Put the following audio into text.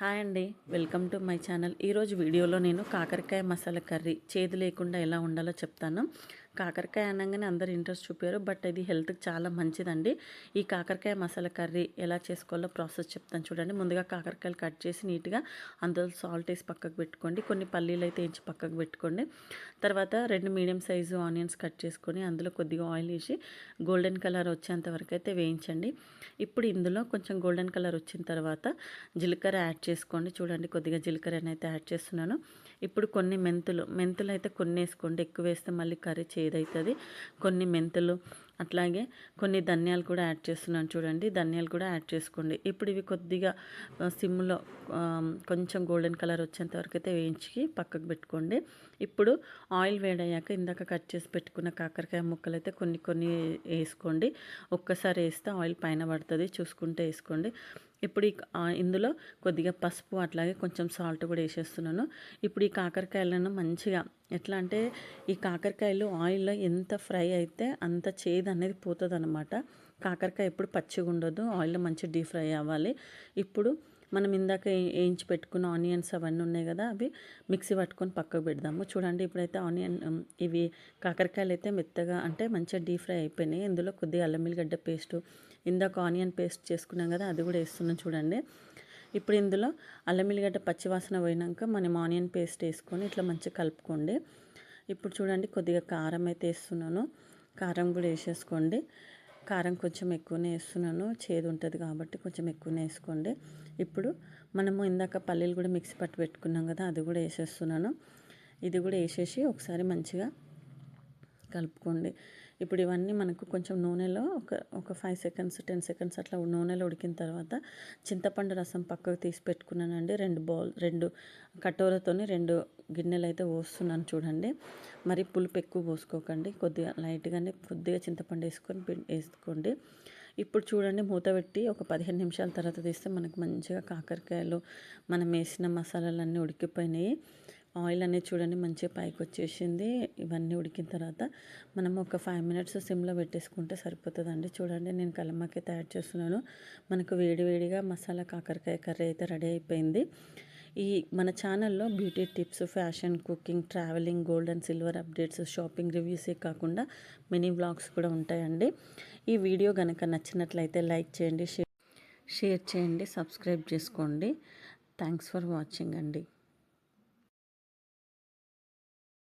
Hi అండి. Welcome to my channel. ఈరోజు వీడియోలో నేను కాకరకాయ మసాలా కర్రీ చేదు లేకుండా ఎలా ఉండాలో చెప్తాను. కాకరకాయ అనగానే అందరు ఇంట్రెస్ట్ చూపారు. బట్ ఇది హెల్త్కి చాలా మంచిదండి. ఈ కాకరకాయ మసాలా కర్రీ ఎలా చేసుకోవాలో ప్రాసెస్ చెప్తాను చూడండి. ముందుగా కాకరకాయలు కట్ చేసి నీట్గా అందులో సాల్ట్ వేసి పక్కకు పెట్టుకోండి. కొన్ని పల్లీలు అయితే వేసి పక్కకు పెట్టుకోండి. తర్వాత రెండు మీడియం సైజు ఆనియన్స్ కట్ చేసుకొని అందులో కొద్దిగా ఆయిల్ వేసి గోల్డెన్ కలర్ వచ్చేంత వరకు అయితే వేయించండి. ఇప్పుడు ఇందులో కొంచెం గోల్డెన్ కలర్ వచ్చిన తర్వాత జీలకర్ర యాడ్ చేసుకోండి. చూడండి కొద్దిగా జీలకర్ర అయితే యాడ్ చేస్తున్నాను. ఇప్పుడు కొన్ని మెంతులు మెంతులు అయితే కొన్ని వేసుకోండి ఎక్కువ వేస్తే మళ్ళీ కర్రీ చేదవుతుంది కొన్ని మెంతులు అట్లాగే కొన్ని ధనియాలు కూడా యాడ్ చేస్తున్నాను చూడండి. ధనియాలు కూడా యాడ్ చేసుకోండి. ఇప్పుడు ఇవి కొద్దిగా సిమ్లో కొంచెం గోల్డెన్ కలర్ వచ్చేంత వరకు అయితే వేయించి పక్కకు పెట్టుకోండి. ఇప్పుడు ఆయిల్ వేడయ్యాక ఇందాక కట్ చేసి పెట్టుకున్న కాకరకాయ ముక్కలు అయితే కొన్ని కొన్ని వేసుకోండి. ఒక్కసారి వేస్తే ఆయిల్ పైన పడుతుంది. చూసుకుంటే వేసుకోండి. ఇప్పుడు ఈ ఇందులో కొద్దిగా పసుపు అట్లాగే కొంచెం సాల్ట్ కూడా వేసేస్తున్నాను. ఇప్పుడు ఈ కాకరకాయలను మంచిగా ఎట్లా అంటే ఈ కాకరకాయలు ఆయిల్లో ఎంత ఫ్రై అయితే అంత చేదు అనేది పోతుంది అనమాట కాకరకాయ ఎప్పుడు పచ్చిగా ఉండదు ఆయిల్లో మంచి డీప్ ఫ్రై అవ్వాలి. ఇప్పుడు మనం ఇందాక వేయించి పెట్టుకున్న ఆనియన్స్ అవన్నీ ఉన్నాయి కదా అవి మిక్సీ పట్టుకొని పక్కకు పెడదాము. చూడండి ఇప్పుడైతే ఆనియన్ ఇవి కాకరకాయలు అయితే మెత్తగా అంటే మంచిగా డీప్ ఫ్రై అయిపోయినాయి. ఇందులో కొద్దిగా అల్లం వెల్లిగడ్డ పేస్ట్ ఇందాక ఆనియన్ పేస్ట్ చేసుకున్నాం కదా అది కూడా వేస్తున్నాం చూడండి. ఇప్పుడు ఇందులో అల్లం వెల్లిగడ్డ పచ్చివాసన పోయినాక మనం ఆనియన్ పేస్ట్ వేసుకొని ఇట్లా మంచిగా కలుపుకోండి. ఇప్పుడు చూడండి కొద్దిగా కారం అయితే వేస్తున్నాను. కారం కూడా వేసేసుకోండి. కారం కొంచెం ఎక్కువనే వేస్తున్నాను. చేదు ఉంటుంది కాబట్టి కొంచెం ఎక్కువనే వేసుకోండి. ఇప్పుడు మనము ఇందాక పల్లీలు కూడా మిక్సీ పట్టు పెట్టుకున్నాం కదా అది కూడా వేసేస్తున్నాను. ఇది కూడా వేసేసి ఒకసారి మంచిగా కలుపుకోండి. ఇప్పుడు ఇవన్నీ మనకు కొంచెం నూనెలో ఒక ఒక ఫైవ్ సెకండ్స్ టెన్ సెకండ్స్ అట్లా నూనెలో ఉడికిన తర్వాత చింతపండు రసం పక్కకు తీసి పెట్టుకున్నానండి. రెండు బౌల్ రెండు కటోరతోని రెండు గిన్నెలు అయితే పోస్తున్నాను చూడండి. మరి పులుపు ఎక్కువ పోసుకోకండి. కొద్దిగా లైట్గానే కొద్దిగా చింతపండు వేసుకొని వేసుకోండి. ఇప్పుడు చూడండి మూత పెట్టి ఒక పదిహేను నిమిషాల తర్వాత తీస్తే మనకు మంచిగా కాకరకాయలు మనం వేసిన మసాలాలన్నీ ఉడికిపోయినాయి. ఆయిల్ అనేది చూడండి మంచిగా పైకి వచ్చేసింది. ఇవన్నీ ఉడికిన తర్వాత మనం ఒక ఫైవ్ మినిట్స్ సిమ్లో పెట్టేసుకుంటే సరిపోతుందండి. చూడండి నేను కలమ్మకి తయారు చేస్తున్నాను. మనకు వేడివేడిగా మసాలా కాకరకాయ కర్రీ అయితే రెడీ అయిపోయింది. ఈ మన ఛానల్లో beauty tips fashion cooking travelling gold and silver updates shopping రివ్యూసే కాకుండా మినీ వ్లాగ్స్ కూడా ఉంటాయండి. ఈ వీడియో కనుక నచ్చినట్లయితే లైక్ చేయండి షేర్ చేయండి సబ్స్క్రైబ్ చేసుకోండి. థ్యాంక్స్ ఫర్ వాచింగ్ అండి.